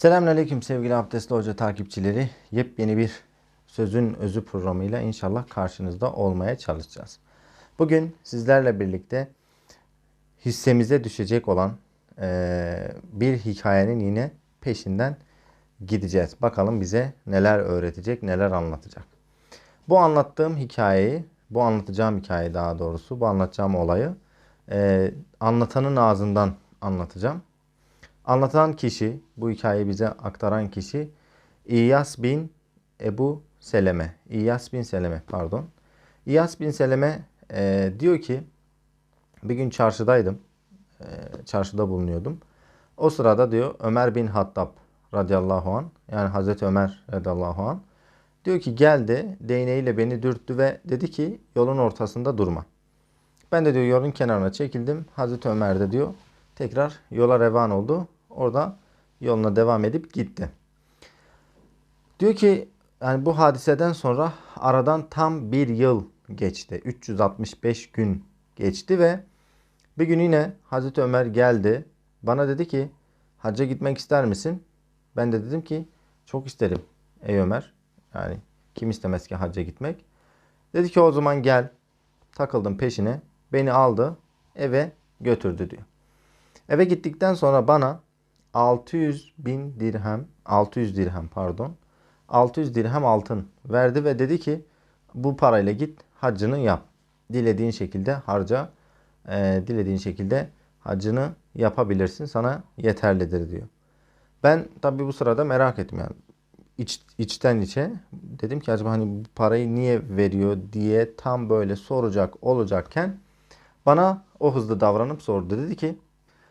Selamünaleyküm sevgili Abdestli Hoca takipçileri. Yepyeni bir Sözün Özü programıyla inşallah karşınızda olmaya çalışacağız. Bugün sizlerle birlikte hissemize düşecek olan eee, bir hikayenin yine peşinden gideceğiz. Bakalım bize neler öğretecek, neler anlatacak. Bu anlattığım hikayeyi, bu anlatacağım hikaye daha doğrusu, bu anlatacağım olayı eee, anlatanın ağzından anlatacağım. Anlatan kişi, bu hikayeyi bize aktaran kişi İyas bin Ebu Seleme. İyas bin Seleme pardon. İyas bin Seleme e, diyor ki bir gün çarşıdaydım. E, çarşıda bulunuyordum. O sırada diyor Ömer bin Hattab radıyallahu an yani Hazreti Ömer radıyallahu an diyor ki geldi değneğiyle beni dürttü ve dedi ki yolun ortasında durma. Ben de diyor yolun kenarına çekildim. Hazreti Ömer de diyor tekrar yola revan oldu. Orada yoluna devam edip gitti. Diyor ki yani bu hadiseden sonra aradan tam bir yıl geçti. 365 gün geçti ve bir gün yine Hazreti Ömer geldi. Bana dedi ki hacca gitmek ister misin? Ben de dedim ki çok isterim ey Ömer. Yani kim istemez ki hacca gitmek. Dedi ki o zaman gel. Takıldım peşine. Beni aldı eve götürdü diyor. Eve gittikten sonra bana 600 bin dirhem, 600 dirhem pardon, 600 dirhem altın verdi ve dedi ki bu parayla git haccını yap. Dilediğin şekilde harca, e, dilediğin şekilde hacını yapabilirsin. Sana yeterlidir diyor. Ben tabii bu sırada merak ettim yani iç, içten içe dedim ki acaba hani bu parayı niye veriyor diye tam böyle soracak olacakken bana o hızlı davranıp sordu. Dedi ki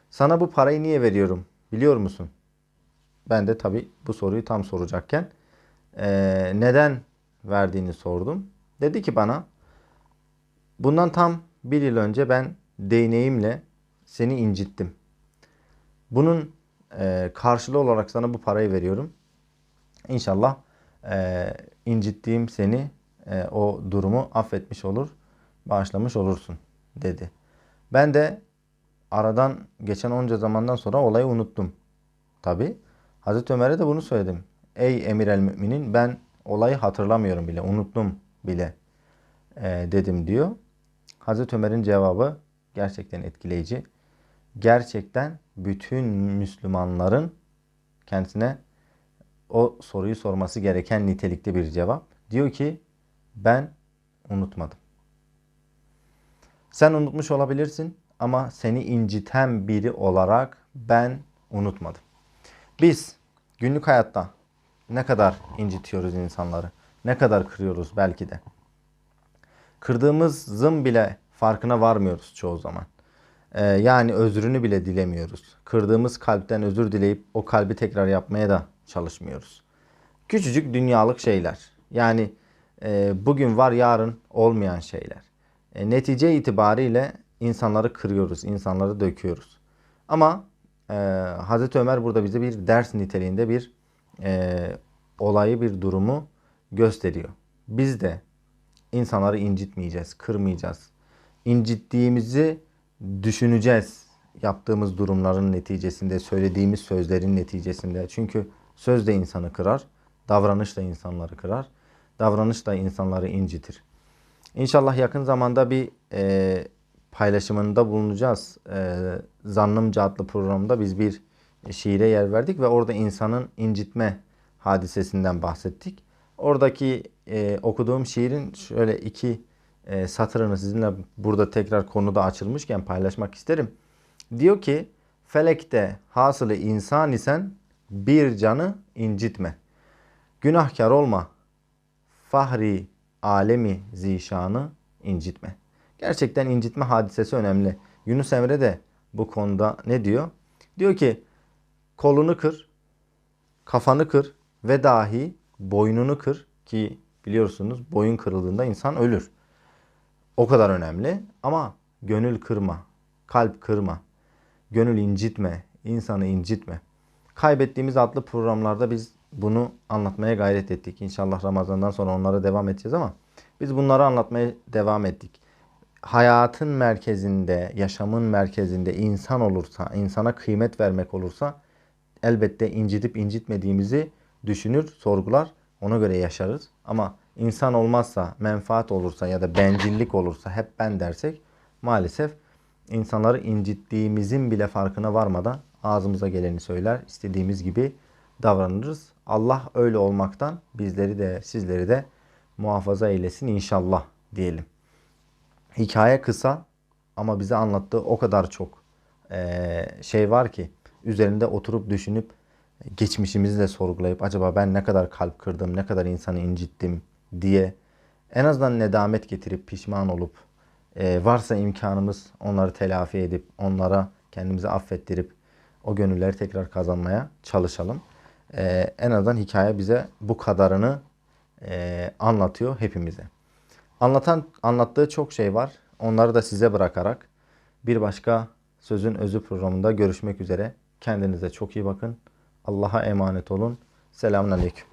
sana bu parayı niye veriyorum biliyor musun? Ben de tabii bu soruyu tam soracakken eee, neden verdiğini sordum. Dedi ki bana bundan tam bir yıl önce ben değneğimle seni incittim. Bunun eee, karşılığı olarak sana bu parayı veriyorum. İnşallah eee, incittiğim seni eee, o durumu affetmiş olur, bağışlamış olursun dedi. Ben de aradan geçen onca zamandan sonra olayı unuttum. Tabi. Hazreti Ömer'e de bunu söyledim. Ey emir el müminin ben olayı hatırlamıyorum bile, unuttum bile eee, dedim diyor. Hazreti Ömer'in cevabı gerçekten etkileyici. Gerçekten bütün Müslümanların kendisine o soruyu sorması gereken nitelikte bir cevap. Diyor ki ben unutmadım. Sen unutmuş olabilirsin ama seni inciten biri olarak ben unutmadım. Biz günlük hayatta ne kadar incitiyoruz insanları, ne kadar kırıyoruz belki de. Kırdığımızın bile farkına varmıyoruz çoğu zaman. Ee, yani özrünü bile dilemiyoruz. Kırdığımız kalpten özür dileyip o kalbi tekrar yapmaya da çalışmıyoruz. Küçücük dünyalık şeyler. Yani e, bugün var yarın olmayan şeyler. E, netice itibariyle insanları kırıyoruz, insanları döküyoruz. Ama e, Hazreti Ömer burada bize bir ders niteliğinde bir e, olayı, bir durumu gösteriyor. Biz de insanları incitmeyeceğiz, kırmayacağız. İncittiğimizi düşüneceğiz yaptığımız durumların neticesinde, söylediğimiz sözlerin neticesinde. Çünkü söz de insanı kırar, davranış da insanları kırar, davranış da insanları incitir. İnşallah yakın zamanda bir e, paylaşımında bulunacağız. E, Zannımca adlı programda biz bir şiire yer verdik ve orada insanın incitme hadisesinden bahsettik. Oradaki e, okuduğum şiirin şöyle iki e, satırını sizinle burada tekrar konuda açılmışken paylaşmak isterim. Diyor ki felekte hasılı insan isen bir canı incitme. Günahkar olma. Fahri alemi zişanı incitme. Gerçekten incitme hadisesi önemli. Yunus Emre de bu konuda ne diyor? Diyor ki kolunu kır, kafanı kır ve dahi boynunu kır ki biliyorsunuz boyun kırıldığında insan ölür. O kadar önemli ama gönül kırma, kalp kırma, gönül incitme, insanı incitme. Kaybettiğimiz adlı programlarda biz bunu anlatmaya gayret ettik. İnşallah Ramazan'dan sonra onlara devam edeceğiz ama biz bunları anlatmaya devam ettik. Hayatın merkezinde, yaşamın merkezinde insan olursa, insana kıymet vermek olursa elbette incitip incitmediğimizi düşünür, sorgular, ona göre yaşarız. Ama insan olmazsa, menfaat olursa ya da bencillik olursa hep ben dersek maalesef insanları incittiğimizin bile farkına varmadan ağzımıza geleni söyler, istediğimiz gibi davranırız. Allah öyle olmaktan bizleri de sizleri de muhafaza eylesin inşallah diyelim. Hikaye kısa ama bize anlattığı o kadar çok şey var ki üzerinde oturup düşünüp geçmişimizi de sorgulayıp acaba ben ne kadar kalp kırdım, ne kadar insanı incittim diye en azından nedamet getirip pişman olup varsa imkanımız onları telafi edip onlara kendimizi affettirip o gönülleri tekrar kazanmaya çalışalım. En azından hikaye bize bu kadarını anlatıyor hepimize. Anlatan anlattığı çok şey var. Onları da size bırakarak bir başka sözün özü programında görüşmek üzere. Kendinize çok iyi bakın. Allah'a emanet olun. Selamun aleyküm.